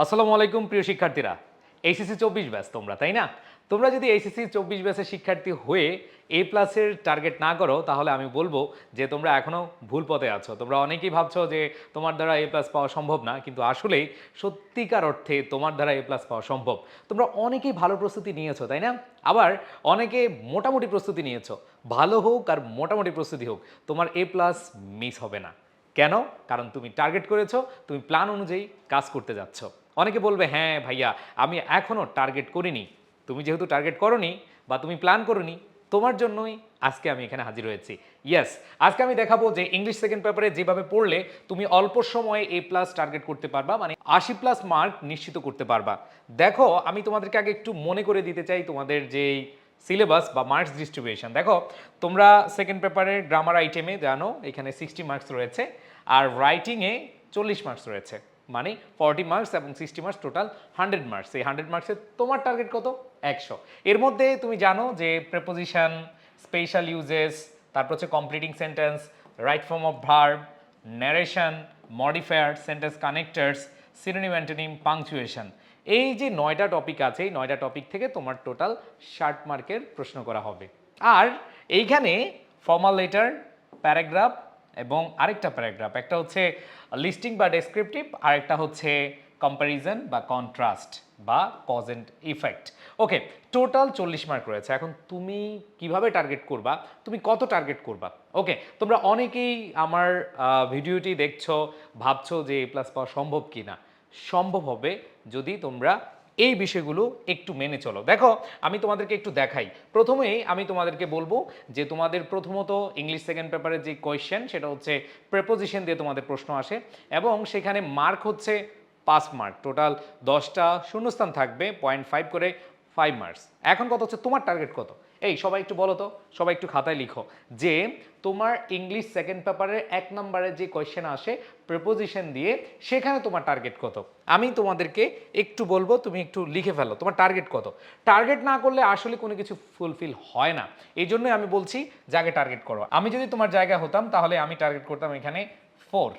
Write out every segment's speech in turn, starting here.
আসসালামু আলাইকুম, প্রিয় শিক্ষার্থীরা। এইচএসসি চব্বিশ ব্যাস তোমরা, তাই না? তোমরা যদি এইচএসসি চব্বিশ ব্যাচের শিক্ষার্থী হয়ে এ প্লাসের টার্গেট না করো, তাহলে আমি বলব যে তোমরা এখনও ভুল পথে আছো। তোমরা অনেকেই ভাবছ যে তোমার দ্বারা এ প্লাস পাওয়া সম্ভব না, কিন্তু আসলেই সত্যিকার অর্থে তোমার দ্বারা এ প্লাস পাওয়া সম্ভব। তোমরা অনেকেই ভালো প্রস্তুতি নিয়েছো, তাই না? আবার অনেকে মোটামুটি প্রস্তুতি নিয়েছো। ভালো হোক আর মোটামুটি প্রস্তুতি হোক, তোমার এ প্লাস মিস হবে না। কেন? কারণ তুমি টার্গেট করেছ, তুমি প্ল্যান অনুযায়ী কাজ করতে যাচ্ছ। অনেকে বলবে হ্যাঁ ভাইয়া, আমি এখনও টার্গেট করিনি। তুমি যেহেতু টার্গেট করনি বা তুমি প্ল্যান করনি, তোমার জন্যই আজকে আমি এখানে হাজির হয়েছি। ইয়েস আজকে আমি দেখাবো যে ইংলিশ সেকেন্ড পেপারে যেভাবে পড়লে তুমি অল্প সময়ে এ প্লাস টার্গেট করতে পারবা মানে আশি প্লাস মার্ক নিশ্চিত করতে পারবা। দেখো, আমি তোমাদেরকে আগে একটু মনে করে দিতে চাই তোমাদের যেই সিলেবাস বা মার্কস ডিস্ট্রিবিউশন দেখো, তোমরা সেকেন্ড পেপারের গ্রামার আইটেমে জানো, এখানে সিক্সটি মার্কস রয়েছে, আর রাইটিংয়ে চল্লিশ মার্কস রয়েছে। মানে ফর্টি মার্কস এবং sixty marks total hundred marks এই হান্ড্রেড মার্কসে তোমার টার্গেট কত? একশো। এর মধ্যে তুমি জানো যে প্রেপোজিশন স্পেশাল ইউজেস তারপর হচ্ছে completing sentence right form of verb narration modifier sentence connectors synonym antonym punctuation এই যে নয়টা টপিক আছে, এই নয়টা টপিক থেকে তোমার টোটাল ষাট মার্কের প্রশ্ন করা হবে। আর এইখানে ফর্মাল লেটার প্যারাগ্রাফ এবং আরেকটা প্যারাগ্রাফ, একটা হচ্ছে লিস্টিং বা ডেসক্রিপটিভ আর একটা হচ্ছে কম্প্যারিজন বা কন্ট্রাস্ট বা cause and effect okay total চল্লিশ মার্ক রয়েছে। এখন তুমি কীভাবে টার্গেট করবা? তুমি কত টার্গেট করবা? ওকে তোমরা অনেকেই আমার ভিডিওটি দেখছ, ভাবছ যে এ প্লাস পাওয়া সম্ভব কি না সম্ভব হবে যদি তোমরা এই বিষয়গুলো একটু মেনে চলো। দেখো, আমি তোমাদেরকে একটু দেখাই। প্রথমেই আমি তোমাদেরকে বলব যে তোমাদের প্রথমত ইংলিশ সেকেন্ড পেপারের যে কোয়েশ্চেন সেটা হচ্ছে প্রেপোজিশন দিয়ে তোমাদের প্রশ্ন আসে এবং সেখানে মার্ক হচ্ছে পাঁচ মার্ক টোটাল দশটা শূন্যস্থান থাকবে পয়েন্ট ফাইভ করে ফাইভ মার্কস এখন কত হচ্ছে? তোমার টার্গেট কত? এই, সবাই একটু বলো তো, সবাই একটু খাতায় লিখো। যে, তোমার ইংলিশ সেকেন্ড পেপারের এক নম্বরের যে কোয়েশ্চেন আসে প্রেপোজিশন দিয়ে, সেখানে তোমার টার্গেট কত? আমি তোমাদেরকে একটু বলব, তুমি একটু লিখে ফেলো, তোমার টার্গেট কত? টার্গেট না করলে আসলে কোনো কিছু ফুলফিল হয় না। এই জন্যই আমি বলছি, যাকে টার্গেট করো। আমি যদি তোমার জায়গা হতাম, তাহলে আমি টার্গেট করতাম এখানে ফোর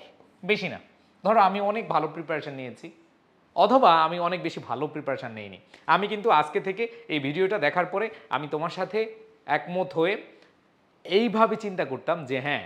বেশি না। ধরো, আমি অনেক ভালো প্রিপারেশন নিয়েছি। অথবা আমি অনেক বেশি ভালো প্রিপারেশান নেইনি। আমি কিন্তু আজকে থেকে এই ভিডিওটা দেখার পরে আমি তোমার সাথে একমত হয়ে এইভাবে চিন্তা করতাম যে হ্যাঁ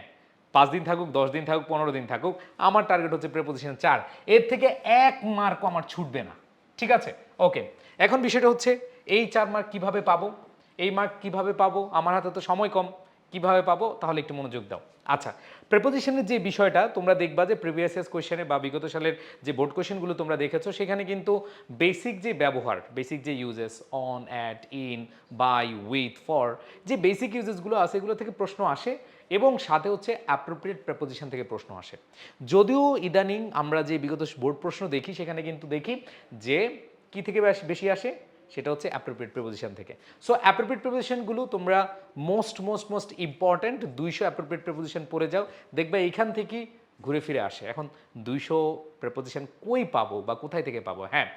পাঁচ দিন থাকুক, দশ দিন থাকুক, পনেরো দিন থাকুক, আমার টার্গেট হচ্ছে প্রেপোজিশন চার। এর থেকে এক মার্কও আমার ছুটবে না। ঠিক আছে? ওকে এখন বিষয়টা হচ্ছে, এই চার মার্ক কীভাবে পাবো? এই মার্ক কীভাবে পাবো? আমার হাতে তো সময় কম। কীভাবে পাবো, তাহলে একটু মনোযোগ দাও। আচ্ছা প্রেপোজিশনের যে বিষয়টা, তোমরা দেখবা যে প্রিভিয়াস ইয়ার্স কোয়েশনে বা বিগত সালের যে বোর্ড কোয়েশনগুলো তোমরা দেখেছ, সেখানে কিন্তু বেসিক যে ব্যবহার বেসিক যে uses on at in by with for যে বেসিক ইউজেসগুলো আছে, এগুলো থেকে প্রশ্ন আসে এবং সাথে হচ্ছে অ্যাপ্রোপ্রিয়েট প্রেপোজিশন থেকে প্রশ্ন আসে। যদিও ইদানিং আমরা যে বিগত বোর্ড প্রশ্ন দেখি, সেখানে কিন্তু দেখি যে কি থেকে বেশ- বেশি আসে? সেটা হচ্ছে অ্যাপ্রোপ্রিয়েট প্রিপোজিশন থেকে। সো অ্যাপ্রোপ্রিয়েট প্রিপোজিশনগুলো তোমরা মোস্ট মোস্ট মোস্ট ইম্পর্ট্যান্ট দুইশো অ্যাপ্রোপ্রিয়েট প্রিপোজিশন পড়ে যাও, দেখবে এইখান থেকেই ঘুরে ফিরে আসে। এখন দুইশো প্রেপোজিশন কই পাবো বা কোথায় থেকে পাবো? হ্যাঁ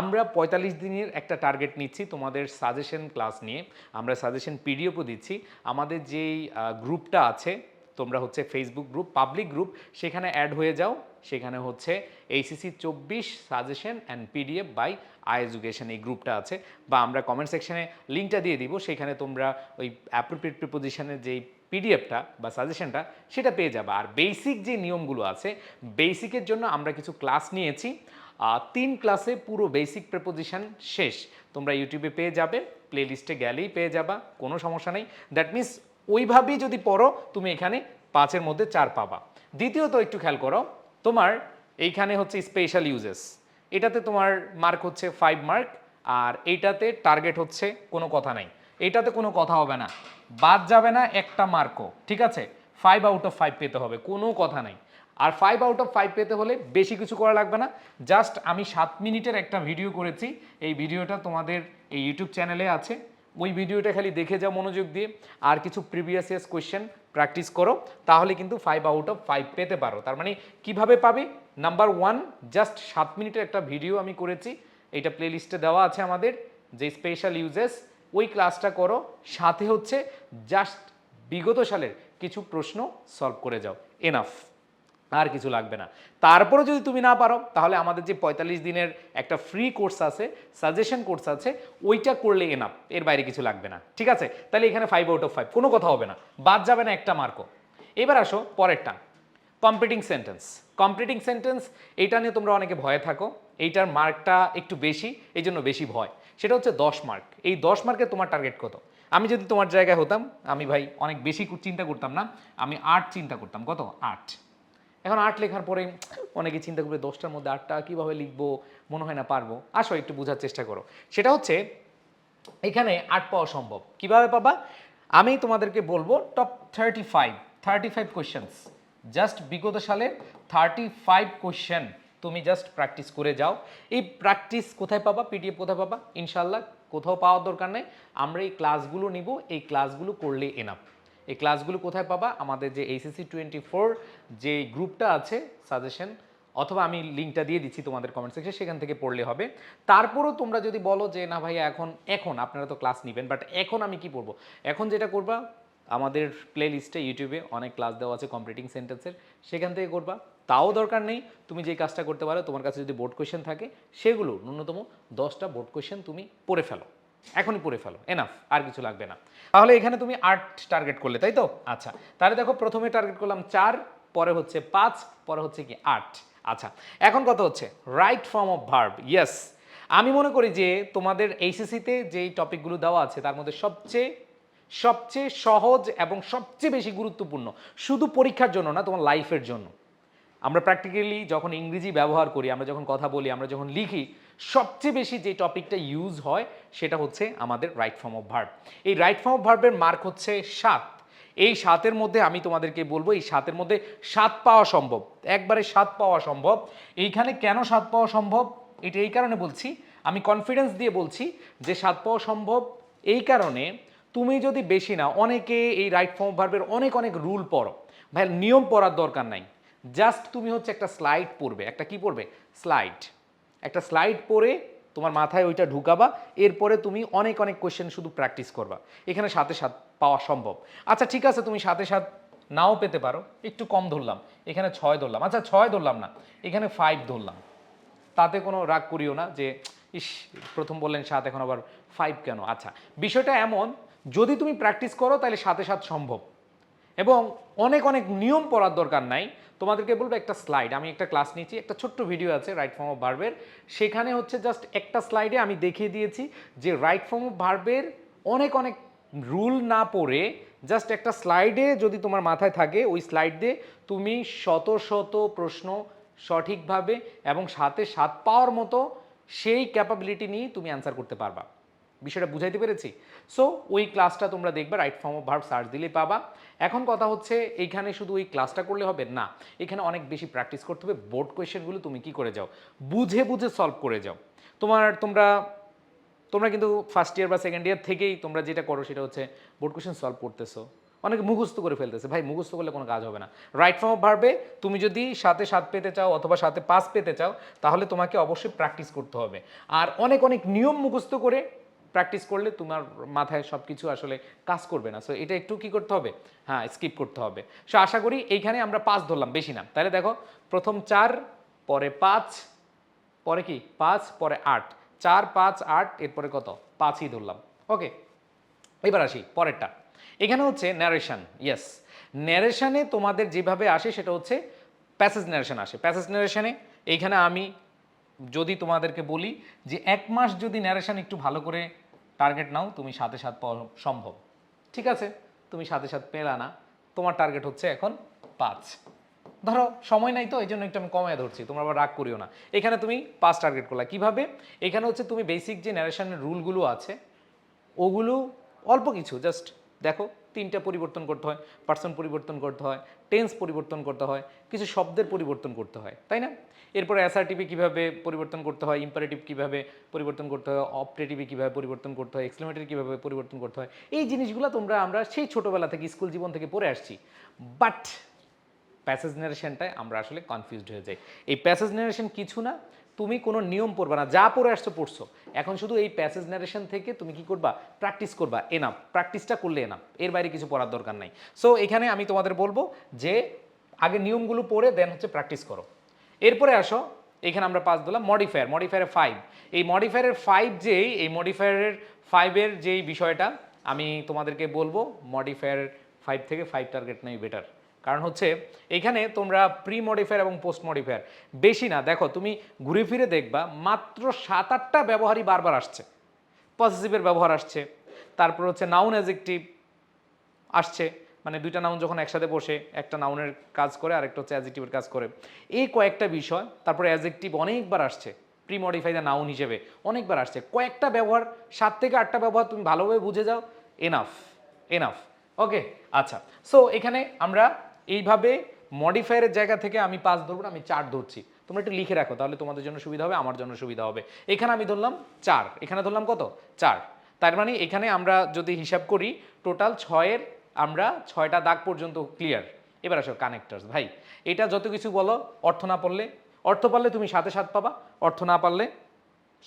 আমরা পঁয়তাল্লিশ দিনের একটা টার্গেট নিচ্ছি তোমাদের সাজেশন ক্লাস নিয়ে। আমরা সাজেশন পিডিএফও দিচ্ছি। আমাদের যেই গ্রুপটা আছে তোমরা হচ্ছে ফেসবুক গ্রুপ পাবলিক গ্রুপ সেখানে অ্যাড হয়ে যাও। সেখানে হচ্ছে এইসিসি চব্বিশ suggestion and PDF by I education এই গ্রুপটা আছে। বা আমরা কমেন্ট সেকশনে লিঙ্কটা দিয়ে দিব, সেখানে তোমরা ওই অ্যাপ্রোপ্রিয়েট প্রিপোজিশনের যেই পিডিএফটা বা সাজেশনটা সেটা পেয়ে যাবে। আর বেসিক যে নিয়মগুলো আছে বেসিকের জন্য আমরা কিছু ক্লাস নিয়েছি। তিন ক্লাসে পুরো বেসিক প্রেপোজিশন শেষ। তোমরা ইউটিউবে পেয়ে যাবে প্লে লিস্টে গেলেই পেয়ে যাবা, কোনো সমস্যা নেই। দ্যাট মিনস ওইভাবেই যদি পড়ো, তুমি এখানে পাঁচের মধ্যে চার পাবা। দ্বিতীয়ত একটু খেয়াল করো, তোমার এইখানে হচ্ছে স্পেশাল ইউজেস এটাতে তোমার মার্ক হচ্ছে ফাইভ মার্ক আর এইটাতে টার্গেট হচ্ছে কোনো কথা নাই। এটাতে কোনো কথা হবে না। বাদ যাবে না একটা মার্কও ঠিক আছে? ফাইভ আউট অফ ফাইভ পেতে হবে, কোনো কথা নাই। আর ফাইভ আউট অফ ফাইভ পেতে হলে বেশি কিছু করা লাগবে না। জাস্ট আমি সাত মিনিটের একটা ভিডিও করেছি। এই ভিডিওটা তোমাদের এই ইউটিউব চ্যানেলে আছে। ওই ভিডিওটা খালি দেখে যাও মনোযোগ দিয়ে। আর কিছু প্রিভিয়াস ইয়ার্স কোয়েশ্চেন প্র্যাকটিস করো, তাহলে কিন্তু ফাইভ আউট অফ ফাইভ পেতে পারো। তার মানে কীভাবে পাবে? নাম্বার ওয়ান জাস্ট সাত মিনিটের একটা ভিডিও আমি করেছি। এইটা প্লেলিস্টে দেওয়া আছে আমাদের, যে স্পেশাল ইউজেস ওই ক্লাসটা করো। সাথে হচ্ছে জাস্ট বিগত সালের কিছু প্রশ্ন সলভ করে যাও। এনাফ আর কিছু লাগবে না। তারপরে যদি তুমি না পারো, তাহলে আমাদের যে পঁয়তাল্লিশ দিনের একটা ফ্রি কোর্স আছে সাজেশন কোর্স আছে, ওইটা করলে এনাফ এর বাইরে কিছু লাগবে না। ঠিক আছে? তাহলে এখানে ফাইভ আউট অফ ফাইভ কোনো কথা হবে না। বাদ যাবে না একটা মার্কও এবার আসো পরেরটা কম্পিটিং সেন্টেন্স কম্পিটিং সেন্টেন্স এইটা নিয়ে তোমরা অনেকে ভয়ে থাকো। এইটার মার্কটা একটু বেশি এই জন্য বেশি ভয়। সেটা হচ্ছে দশ মার্ক এই দশ মার্কে তোমার টার্গেট কত? আমি যদি তোমার জায়গায় হতাম, আমি ভাই অনেক বেশি চিন্তা করতাম না, আমি আট চিন্তা করতাম। কত? আট। এখন আর্ট লেখার পরে অনেকে চিন্তা করবে, দশটার মধ্যে আটটা কীভাবে লিখব? মনে হয় না পারব। আসো, একটু বোঝার চেষ্টা করো। সেটা হচ্ছে, এখানে আর্ট পাওয়া সম্ভব। কীভাবে পাবা? আমি তোমাদেরকে বলব top thirty five thirty five questions just বিগত সালে থার্টি ফাইভ কোয়েশ্চেন তুমি জাস্ট প্র্যাকটিস করে যাও। এই প্র্যাকটিস কোথায় পাবা? পিডিএফ কোথায় পাবা? ইনশাল্লাহ কোথাও পাওয়ার দরকার নেই। আমরা এই ক্লাসগুলো নিব। এই ক্লাসগুলো করলে এনাফ এই ক্লাসগুলো কোথায় পাবা? আমাদের যে এইচএসসি টোয়েন্টি ফোর যে গ্রুপটা আছে সাজেশন অথবা আমি লিঙ্কটা দিয়ে দিচ্ছি তোমাদের কমেন্ট সেকশনে সেখান থেকে পড়লে হবে। তারপরও তোমরা যদি বলো যে, না ভাইয়া, এখন এখন আপনারা তো ক্লাস নেবেন বাট এখন আমি কি পড়ব? এখন যেটা করবা, আমাদের প্লে লিস্টে ইউটিউবে অনেক ক্লাস দেওয়া আছে কম্পিটিং সেন্টেন্সের সেখান থেকে করবা। তাও দরকার নেই, তুমি যে কাজটা করতে পারো, তোমার কাছে যদি বোর্ড কোয়েশ্চেন থাকে, সেগুলো ন্যূনতম দশটা বোর্ড কোয়েশ্চেন তুমি পড়ে ফেলো। এখনই পড়ে ফেলো। এনাফ আর কিছু লাগবে না। তাহলে এখানে তুমি আট টার্গেট করলে, তাই তো? আচ্ছা তাহলে দেখো প্রথমে টার্গেট করলাম চার, পরে হচ্ছে পাঁচ, পরে হচ্ছে কি আট। আচ্ছা এখন কত হচ্ছে? Right form of verb yes আমি মনে করি যে তোমাদের এইচএসিতে যেই টপিকগুলো দেওয়া আছে, তার মধ্যে সবচেয়ে সবচেয়ে সহজ এবং সবচেয়ে বেশি গুরুত্বপূর্ণ। শুধু পরীক্ষার জন্য না, তোমার লাইফের জন্য। আমরা প্র্যাকটিক্যালি যখন ইংরেজি ব্যবহার করি, আমরা যখন কথা বলি, আমরা যখন লিখি সবচেয়ে বেশি যে টপিকটা ইউজ হয়, সেটা হচ্ছে আমাদের রাইট ফর্ম অফ ভার্ব। এই রাইট ফর্ম অফ ভার্বের মার্ক হচ্ছে সাত। এই সাতের মধ্যে আমি তোমাদেরকে বলব, এই সাতের মধ্যে সাত পাওয়া সম্ভব। একবারে সাত পাওয়া সম্ভব। এইখানে কেন সাত পাওয়া সম্ভব? এটা এই কারণে বলছি, আমি কনফিডেন্স দিয়ে বলছি যে সাত পাওয়া সম্ভব এই কারণে তুমি যদি বেশি না অনেকে এই রাইট ফর্ম ভার্বের অনেক অনেক রুল পড়ো। ভাই নিয়ম পড়ার দরকার নাই। জাস্ট তুমি হচ্ছে একটা স্লাইড পড়বে। একটা কি পড়বে? স্লাইড। একটা স্লাইড পরে তোমার মাথায় ওইটা ঢুকাবা, এরপরে তুমি অনেক অনেক কোয়েশ্চেন শুধু প্র্যাকটিস করবা। এখানে সাথে সাত পাওয়া সম্ভব। আচ্ছা ঠিক আছে, তুমি সাথে সাত নাও পেতে পারো। একটু কম ধরলাম। এখানে ছয় ধরলাম। আচ্ছা ছয় ধরলাম না। এখানে ফাইভ ধরলাম। তাতে কোনো রাগ করিও না যে, ইস, প্রথম বললেন সাত, এখন আবার ফাইভ কেন? আচ্ছা বিষয়টা এমন, যদি তুমি প্র্যাকটিস করো, তাহলে সাথে সাত সম্ভব। এবং অনেক অনেক নিয়ম পড়ার দরকার নাই। তোমাদেরকে বলব একটা স্লাইড আমি একটা ক্লাস নিয়েছি একটা ছোট্ট ভিডিও আছে রাইট ফর্ম অফ ভার্বের সেখানে হচ্ছে জাস্ট একটা স্লাইডে আমি দেখিয়ে দিয়েছি যে রাইট ফর্ম অফ ভার্বের অনেক অনেক রুল না পড়ে জাস্ট একটা স্লাইডে যদি তোমার মাথায় থাকে, ওই স্লাইড দিয়ে তুমি শত শত প্রশ্ন সঠিকভাবে এবং সাথে সাত পাওয়ার মতো সেই ক্যাপাবিলিটি নিয়ে তুমি অ্যান্সার করতে পারবা। বিষয়টা বুঝাইতে পেরেছি? সো ওই ক্লাসটা তোমরা দেখবে right form of verb search দিলে পাবা। এখন কথা হচ্ছে, এইখানে শুধু ওই ক্লাসটা করলে হবে? না, এখানে অনেক বেশি প্র্যাকটিস করতে হবে। বোর্ড কোয়েশ্চেনগুলো তুমি কি করে যাও? বুঝে বুঝে সলভ করে যাও। তোমার, তোমরা তোমরা কিন্তু ফার্স্ট ইয়ার বা সেকেন্ড ইয়ার থেকেই তোমরা যেটা করো সেটা হচ্ছে বোর্ড কোয়েশ্চেন সলভ করতেছো। অনেকে মুখস্থ করে ফেলতেছে, ভাই, মুখস্থ করলে কোনো কাজ হবে না। রাইট ফর্ম অফ ভার্বে তুমি যদি সাথে সাত পেতে চাও অথবা সাথে পাঁচ পেতে চাও, তাহলে তোমাকে অবশ্যই প্র্যাকটিস করতে হবে। আর অনেক অনেক নিয়ম মুখস্থ করে প্র্যাকটিস করলে তোমার মাথায় সব কিছু আসলে কাজ করবে না। সো এটা একটু কি করতে হবে? হ্যাঁ স্কিপ করতে হবে। সো আশা করি এইখানে আমরা পাঁচ ধরলাম, বেশি না। তাহলে দেখো, প্রথম চার, পরে পাঁচ, পরে কি? পাঁচ, পরে আট। চার, পাঁচ, আট, এরপরে কত? পাঁচই ধরলাম। ওকে এবার আসি, পরেরটা। এখানে হচ্ছে ন্যারেশন ইয়েস ন্যারেশানে তোমাদের যেভাবে আসে সেটা হচ্ছে প্যাসেজ ন্যারেশন আসে। প্যাসেজ ন্যারেশানে এইখানে আমি যদি তোমাদেরকে বলি যে এক মাস যদি ন্যারেশন একটু ভালো করে টার্গেট নাও, তুমি সাথে পাওয়া সম্ভব। ঠিক আছে? তুমি সাথে সাত পেলা না, তোমার টার্গেট হচ্ছে এখন পাঁচ। ধরো, সময় নাই তো এই জন্য একটু আমি কমায় ধরছি, তোমরা আবার রাগ করিও না। এখানে তুমি পাঁচ টার্গেট করলা। কীভাবে? এখানে হচ্ছে তুমি বেসিক যে ন্যারেশনের রুলগুলো আছে, ওগুলো অল্প কিছু জাস্ট দেখো, তিনটা পরিবর্তন করতে হয় পার্সন পরিবর্তন করতে হয় টেন্স পরিবর্তন করতে হয়, কিছু শব্দের পরিবর্তন করতে হয়, তাই না? এরপরে অ্যাসার্টিভে কীভাবে পরিবর্তন করতে হয় ইম্পারেটিভ কীভাবে পরিবর্তন করতে হয় অপটেটিভে কীভাবে পরিবর্তন করতে হয় এক্সক্লেমেটারি কীভাবে পরিবর্তন করতে হয়, এই জিনিসগুলো তোমরা আমরা সেই ছোটোবেলা থেকে স্কুল জীবন থেকে পড়ে আসছি। বাট প্যাসেজ নারেশনটায় আমরা আসলে কনফিউজড হয়ে যাই। এই প্যাসেজ নারেশন কিছু না, তুমি কোনো নিয়ম পড়বা না, যা পড়ে আসছো পড়ছো। এখন শুধু এই প্যাসেজ নারেশন থেকে তুমি কি করবা? প্র্যাকটিস করবা এনাফ প্র্যাকটিসটা করলে এনাম এর বাইরে কিছু পড়ার দরকার নাই। সো এখানে আমি তোমাদের বলব যে, আগে নিয়মগুলো পড়ে দেন হচ্ছে প্র্যাকটিস করো। এরপরে আসো, এখানে আমরা পাস দিলাম মডিফায়ার মডিফায়ারের ফাইভ এই মডিফায়ারের ফাইভ যেই, এই মডিফায়ারের ফাইভের যেই বিষয়টা, আমি তোমাদেরকে বলব মডিফায়ার ফাইভ থেকে ফাইভ টার্গেট নেই বেটার কারণ হচ্ছে এখানে তোমরা প্রি মডিফায়ার এবং পোস্ট মডিফায়ার বেশি না, দেখো, তুমি ঘুরে ফিরে দেখবা, মাত্র সাত আটটা ব্যবহারই বারবার আসছে। পজিটিভের ব্যবহার আসছে, তারপর হচ্ছে নাউন অ্যাজেক্টিভ আসছে মানে দুইটা নাউন যখন একসাথে বসে, একটা নাউনের কাজ করে, আরেকটা হচ্ছে অ্যাজেক্টিভের কাজ করে। এই কয়েকটা বিষয়, তারপরে অ্যাজেক্টিভ অনেকবার আসছে প্রি মডিফাই দ্য নাউন হিসেবে অনেকবার আসছে। কয়েকটা ব্যবহার, সাত থেকে আটটা ব্যবহার তুমি ভালোভাবে বুঝে যাও এনাফ এনাফ ওকে আচ্ছা সো এখানে আমরা এইভাবে মডিফায়ারের জায়গা থেকে আমি পাঁচ ধরবো আমি চার ধরছি। তোমরা একটু লিখে রাখো, তাহলে তোমাদের জন্য সুবিধা হবে, আমার জন্য সুবিধা হবে। এখানে আমি ধরলাম চার। এখানে ধরলাম কত? চার। তার মানে এখানে আমরা যদি হিসাব করি টোটাল ছয়ের আমরা ছয়টা দাগ পর্যন্ত ক্লিয়ার এবার আসো কানেক্টার্স ভাই, এটা যত কিছু বলো, অর্থ না পড়লে, অর্থ পারলে তুমি সাথে সাত পাবা, অর্থ না পারলে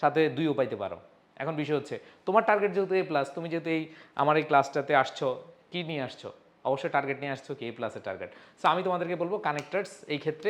সাথে দুইও পাইতে পারো। এখন বিষয় হচ্ছে, তোমার টার্গেট যেহেতু এ প্লাস তুমি যেহেতু এই, আমার এই ক্লাসটাতে আসছো, কি নিয়ে আসছো? অবশ্যই টার্গেট নিয়ে আসছো কি এ প্লাসের টার্গেট সো আমি তোমাদেরকে বলব কানেক্টার্স এই ক্ষেত্রে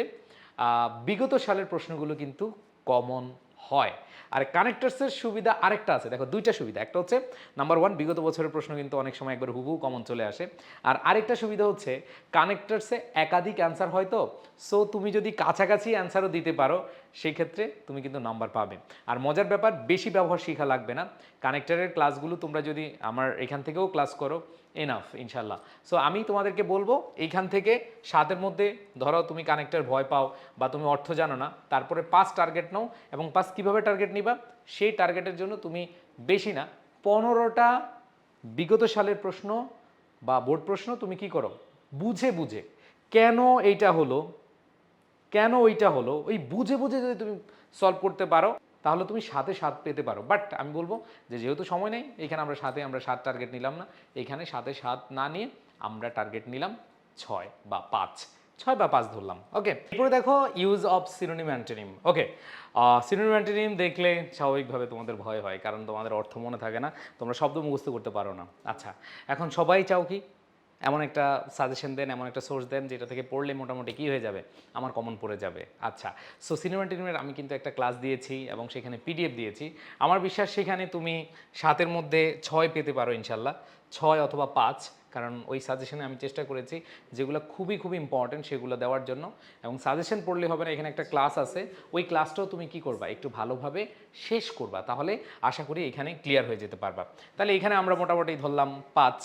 বিগত সালের প্রশ্নগুলো কিন্তু কমন হয়। আর কানেক্টার্সের সুবিধা আরেকটা আছে। দেখো, দুইটা সুবিধা। একটা হচ্ছে নাম্বার ওয়ান বিগত বছরের প্রশ্ন কিন্তু অনেক সময় একবার হুবহু কমন চলে আসে। আর আরেকটা সুবিধা হচ্ছে কানেক্টার্সে একাধিক অ্যান্সার হয় তো। সো তুমি যদি কাছাকাছি অ্যান্সারও দিতে পারো সেই ক্ষেত্রে তুমি কিন্তু নাম্বার পাবে। আর মজার ব্যাপার, বেশি ব্যবহার শেখা লাগবে না। কানেক্টারের ক্লাসগুলো তোমরা যদি আমার এখান থেকেও ক্লাস করো এনাফ ইনশাল্লাহ সো আমি তোমাদেরকে বলব, এইখান থেকে সাতের মধ্যে ধরো তুমি কানেক্টের ভয় পাও বা তুমি অর্থ জানো না, তারপরে পাঁচ টার্গেট নাও এবং পাঁচ কীভাবে টার্গেট নিবা, সেই টার্গেটের জন্য তুমি বেশি না, পনেরোটা বিগত সালের প্রশ্ন বা বোর্ড প্রশ্ন তুমি কি করো? বুঝে বুঝে। কেন এইটা হলো? কেন ওইটা হলো? ওই বুঝে বুঝে যদি তুমি সলভ করতে পারো তাহলে তুমি সাথে সাত পেতে পারো। বাট আমি বলব যে যেহেতু সময় নেই, এখানে আমরা সাথে আমরা সাত টার্গেট নিলাম না। এখানে সাথে সাত না নিয়ে আমরা টার্গেট নিলাম ছয় বা পাঁচ। ছয় বা পাঁচ ধরলাম। ওকে এরপরে দেখো use of synonym antonym okay synonym antonym দেখলে স্বাভাবিকভাবে তোমাদের ভয় হয়, কারণ তোমাদের অর্থ মনে থাকে না। তোমরা শব্দ মুখস্থ করতে পারো না। আচ্ছা এখন সবাই চাও কি? এমন একটা সাজেশন দেন, এমন একটা সোর্স দেন, যেটা থেকে পড়লে মোটামুটি কি হয়ে যাবে? আমার কমন পড়ে যাবে। আচ্ছা সো সিনেমা টিনেমের আমি কিন্তু একটা ক্লাস দিয়েছি এবং সেখানে পিডিএফ দিয়েছি। আমার বিশ্বাস সেখানে তুমি সাতের মধ্যে ছয় পেতে পারো ইনশাল্লাহ ছয় অথবা পাঁচ, কারণ ওই সাজেশনে আমি চেষ্টা করেছি যেগুলো খুবই খুবই ইম্পর্টেন্ট সেগুলো দেওয়ার জন্য। এবং সাজেশন পড়লে হবে না, এখানে একটা ক্লাস আছে। ওই ক্লাসটাও তুমি কি করবা? একটু ভালোভাবে শেষ করবা, তাহলে আশা করি এখানে ক্লিয়ার হয়ে যেতে পারবা। তাহলে এখানে আমরা মোটামুটি ধরলাম পাঁচ।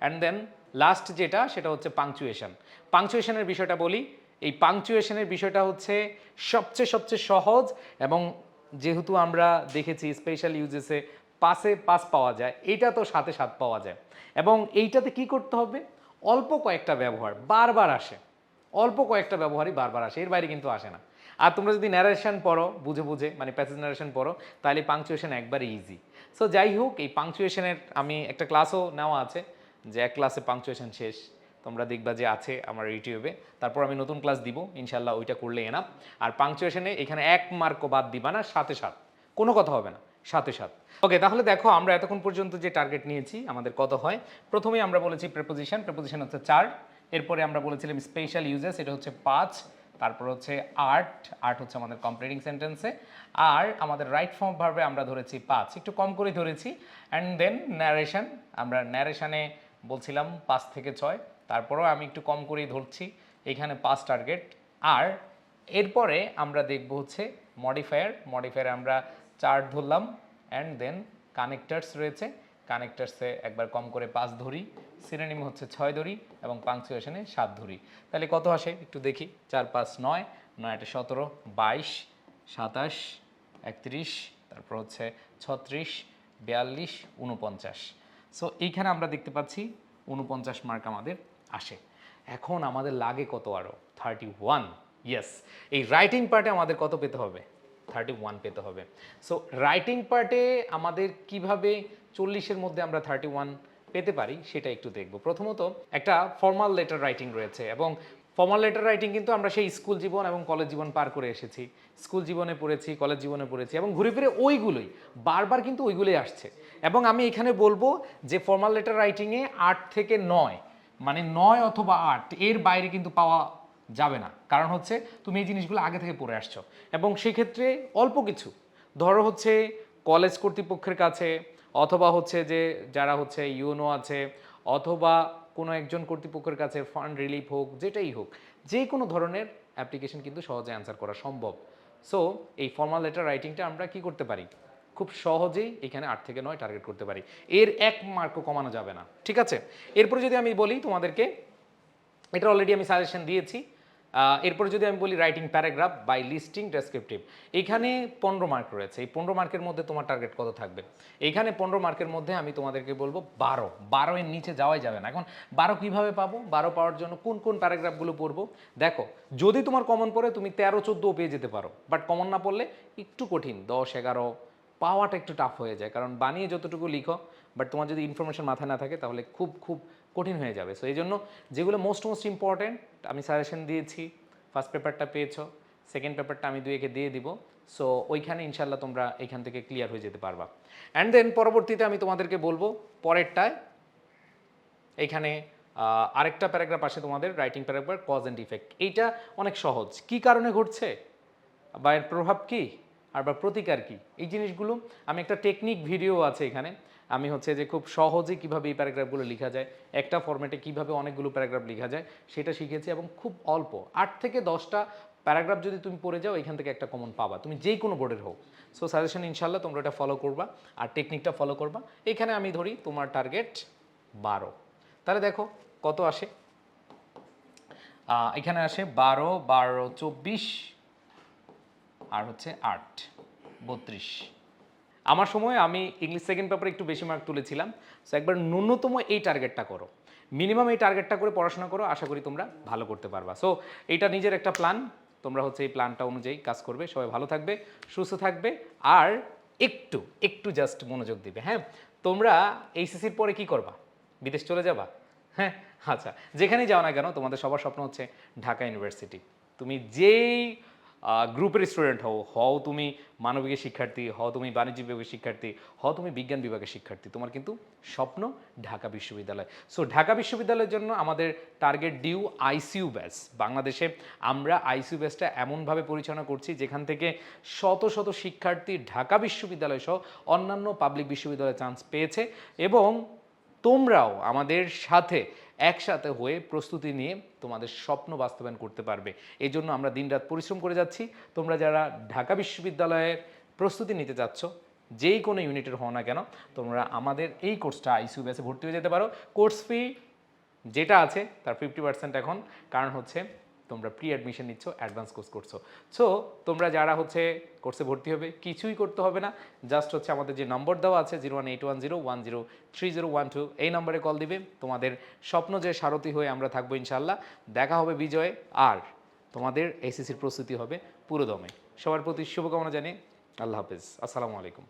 অ্যান্ড দেন লাস্ট যেটা, সেটা হচ্ছে পাংচুয়েশন পাংচুয়েশনের বিষয়টা বলি। এই পাংচুয়েশনের বিষয়টা হচ্ছে সবচেয়ে সবচেয়ে সহজ এবং যেহেতু আমরা দেখেছি স্পেশাল ইউজেসে পাসে পাস পাওয়া যায়, এটা তো সাথে সাত পাওয়া যায়। এবং এইটাতে কি করতে হবে? অল্প কয়েকটা ব্যবহার বারবার আসে। অল্প কয়েকটা ব্যবহারই বারবার আসে, এর বাইরে কিন্তু আসে না। আর তোমরা যদি ন্যারেশন পড়ো, বুঝে বুঝে মানে প্যাসেজ ন্যারেশন পড়ো, তাহলে পাংচুয়েশন একবারে ইজি সো যাই হোক, এই পাংচুয়েশনের আমি একটা ক্লাসও নেওয়া আছে। যে এক ক্লাসে পাংচুয়েশন শেষ, তোমরা দেখবা যে আছে আমার ইউটিউবে। তারপর আমি নতুন ক্লাস দিব ইনশাল্লাহ ওইটা করলে এনাফ আর পাংচুয়েশনে এখানে এক মার্কও বাদ দিবা না, সাথে সাত। কোনো কথা হবে না, সাথে সাত। ওকে তাহলে দেখো আমরা এতক্ষণ পর্যন্ত যে টার্গেট নিয়েছি, আমাদের কত হয়? প্রথমেই আমরা বলেছি প্রেপোজিশন প্রেপোজিশন হচ্ছে চার এরপরে আমরা বলেছিলাম স্পেশাল ইউজেস এটা হচ্ছে পাঁচ। তারপর হচ্ছে আর্ট আর্ট হচ্ছে আমাদের কমপ্লিটিং সেন্টেন্সে আর আমাদের রাইট ফর্ম ভার্বে আমরা ধরেছি পাঁচ। একটু কম করে ধরেছি। অ্যান্ড দেন ন্যারেশন আমরা ন্যারেশনে বলছিলাম পাঁচ থেকে ছয়, তারপরেও আমি একটু কম করেই ধরছি, এখানে পাঁচ টার্গেট আর এরপরে আমরা দেখব হচ্ছে মডিফায়ার মডিফায়ার আমরা চার ধরলাম অ্যান্ড দেন কানেক্টার্স রয়েছে কানেক্টার্সে একবার কম করে পাঁচ ধরি সিনোনিম হচ্ছে ছয় ধরি, এবং পাংচুয়েশনে সাত ধরি। তাহলে কত আসে? একটু দেখি, চার, পাঁচ, নয় নয় আটে সতেরো, বাইশ, সাতাশ, একত্রিশ, তারপর হচ্ছে ছত্রিশ, বিয়াল্লিশ উনপঞ্চাশ সো এইখানে আমরা দেখতে পাচ্ছি উনপঞ্চাশ মার্ক আমাদের আসে। এখন আমাদের লাগে কত আরও থার্টি ওয়ান ইয়েস এই রাইটিং পার্টে আমাদের কত পেতে হবে? থার্টি ওয়ান পেতে হবে। সো রাইটিং পার্টে আমাদের কীভাবে চল্লিশের মধ্যে আমরা থার্টি ওয়ান পেতে পারি সেটা একটু দেখব। প্রথমত একটা ফর্মাল লেটার রাইটিং রয়েছে এবং ফর্মাল লেটার রাইটিং কিন্তু আমরা সেই স্কুল জীবন এবং কলেজ জীবন পার করে এসেছি। স্কুল জীবনে পড়েছি কলেজ জীবনে পড়েছি এবং ঘুরে ফিরে ওইগুলোই, বারবার কিন্তু ওইগুলোই আসছে। এবং আমি এখানে বলব যে ফর্মাল লেটার রাইটিংয়ে আট থেকে নয় মানে নয় অথবা আট, এর বাইরে কিন্তু পাওয়া যাবে না। কারণ হচ্ছে তুমি এই জিনিসগুলো আগে থেকে পড়ে আসছো। এবং সেক্ষেত্রে অল্প কিছু, ধরো হচ্ছে কলেজ কর্তৃপক্ষের কাছে, অথবা হচ্ছে যে যারা হচ্ছে ইউনো আছে, অথবা কোনো একজন কর্তৃপক্ষের কাছে ফান্ড রিলিফ হোক, যেটাই হোক, যে কোনো ধরনের অ্যাপ্লিকেশন কিন্তু সহজে অ্যান্সার করা সম্ভব। সো এই ফর্মাল লেটার রাইটিংটা আমরা কি করতে পারি? খুব সহজেই এখানে আট থেকে নয় টার্গেট করতে পারি। এর এক মার্কও কমানো যাবে না, ঠিক আছে? এরপরে যদি আমি বলি তোমাদেরকে, এটা অলরেডি আমি সাজেশন দিয়েছি এরপরে যদি আমি বলি writing paragraph by listing descriptive এখানে পনেরো মার্ক রয়েছে। এই পনেরো মার্কের মধ্যে তোমার টার্গেট কত থাকবে? এখানে পনেরো মার্কের মধ্যে আমি তোমাদেরকে বলব বারো। বারো এর নিচে যাওয়াই যাবে না। এখন বারো কীভাবে পাবো? বারো পাওয়ার জন্য কোন কোন প্যারাগ্রাফগুলো পড়ব? দেখো, যদি তোমার কমন পড়ে, তুমি তেরো চোদ্দ পেয়ে যেতে পারো। বাট কমন না পড়লে একটু কঠিন, দশ, এগারো, পাওয়াটা একটু টাফ হয়ে যায়। কারণ বানিয়ে যতটুকু লিখো বাট তোমার যদি ইনফরমেশন মাথায় না থাকে, তাহলে খুব খুব কঠিন হয়ে যাবে। সো এই জন্য যেগুলো মোস্ট মোস্ট ইম্পর্ট্যান্ট আমি সাজেশন দিয়েছি। ফার্স্ট পেপারটা পেয়েছ সেকেন্ড পেপারটা আমি দুই একে দিয়ে দিব। সো ওইখানে ইনশাল্লাহ তোমরা এখান থেকে ক্লিয়ার হয়ে যেতে পারবা। অ্যান্ড দেন পরবর্তীতে আমি তোমাদেরকে বলব, পরেরটায় এইখানে আরেকটা প্যারাগ্রাফ আসে তোমাদের writing paragraph cause and effect এইটা অনেক সহজ। কি কারণে ঘটছে? বা এর প্রভাব কি? আর বা প্রতিকার কি? এই জিনিসগুলো, আমি একটা টেকনিক ভিডিও আছে এখানে। আমি হচ্ছে যে খুব সহজে কীভাবে এই প্যারাগ্রাফগুলো লেখা যায়, একটা ফরম্যাটে কীভাবে অনেকগুলো প্যারাগ্রাফ লেখা যায়, সেটা শিখেছি এবং খুব অল্প, আট থেকে দশটা প্যারাগ্রাফ যদি তুমি পড়ে যাও, এখান থেকে একটা কমন পাবা। তুমি যেই কোনো বোর্ডের হোক। সো সাজেশন ইনশাল্লাহ তোমরা এটা ফলো করবা আর টেকনিকটা ফলো করবা। এখানে আমি ধরি তোমার টার্গেট বারো। তাহলে দেখো কত আসে? এখানে আসে বারো বারো, চব্বিশ আর হচ্ছে আট, বত্রিশ। আমার সময় আমি ইংলিশ সেকেন্ড পেপারে একটু বেশি মার্ক তুলেছিলাম। সো একবার ন্যূনতম এই টার্গেটটা করো। মিনিমাম এই টার্গেটটা করে পড়াশোনা করো, আশা করি তোমরা ভালো করতে পারবা। সো এইটা নিজের একটা প্ল্যান তোমরা হচ্ছে এই প্ল্যানটা অনুযায়ী কাজ করবে। সবাই ভালো থাকবে, সুস্থ থাকবে, আর একটু একটু জাস্ট মনোযোগ দিবে। হ্যাঁ? তোমরা এইচএসির পরে কি করবা? বিদেশ চলে যাবা? হ্যাঁ? আচ্ছা যেখানেই যাও না কেন, তোমাদের সবার স্বপ্ন হচ্ছে ঢাকা ইউনিভার্সিটি তুমি যেই গ্রুপের স্টুডেন্ট হও হও তুমি মানবিকের শিক্ষার্থী, হও তুমি বাণিজ্য বিভাগের শিক্ষার্থী, হও তুমি বিজ্ঞান বিভাগের শিক্ষার্থী। তোমার কিন্তু স্বপ্ন ঢাকা বিশ্ববিদ্যালয়। সো ঢাকা বিশ্ববিদ্যালয়ের জন্য আমাদের টার্গেট ডিউ আইসিইউ ব্যাচ বাংলাদেশে আমরা আইসিইউ ব্যাচটা এমনভাবে পরিচালনা করছি যেখান থেকে শত শত শিক্ষার্থী ঢাকা বিশ্ববিদ্যালয় সহ অন্যান্য পাবলিক বিশ্ববিদ্যালয়ে চান্স পেয়েছে এবং তোমরাও আমাদের সাথে একসাথে হয়ে প্রস্তুতি নিয়ে তোমাদের স্বপ্ন বাস্তবায়ন করতে পারবে। এই জন্য আমরা দিনরাত পরিশ্রম করে যাচ্ছি। তোমরা যারা ঢাকা বিশ্ববিদ্যালয়ের প্রস্তুতি নিতে চাচ্ছ, যেই কোনো ইউনিটের হও না কেন, তোমরা আমাদের এই কোর্সটা আইসিউ ব্যাসে ভর্তি হয়ে যেতে পারো। কোর্স ফি যেটা আছে, তার ফিফটি পার্সেন্ট এখন। কারণ হচ্ছে তোমরা প্রি অ্যাডমিশন নিচ্ছ অ্যাডভান্স কোর্স করছ। সো তোমরা যারা হচ্ছে কোর্সে ভর্তি হবে, কিছুই করতে হবে না। জাস্ট হচ্ছে আমাদের যে নম্বর দেওয়া আছে zero one eight one zero one zero three zero one two এই নম্বরে কল দিবে। তোমাদের স্বপ্ন যে সারথি হয়ে আমরা থাকব ইনশাল্লাহ দেখা হবে বিজয়ে, আর তোমাদের এসএসসির প্রস্তুতি হবে পুরোদমে। সবার প্রতি শুভকামনা জানিয়ে আল্লাহ হাফেজ। আসসালামু আলাইকুম।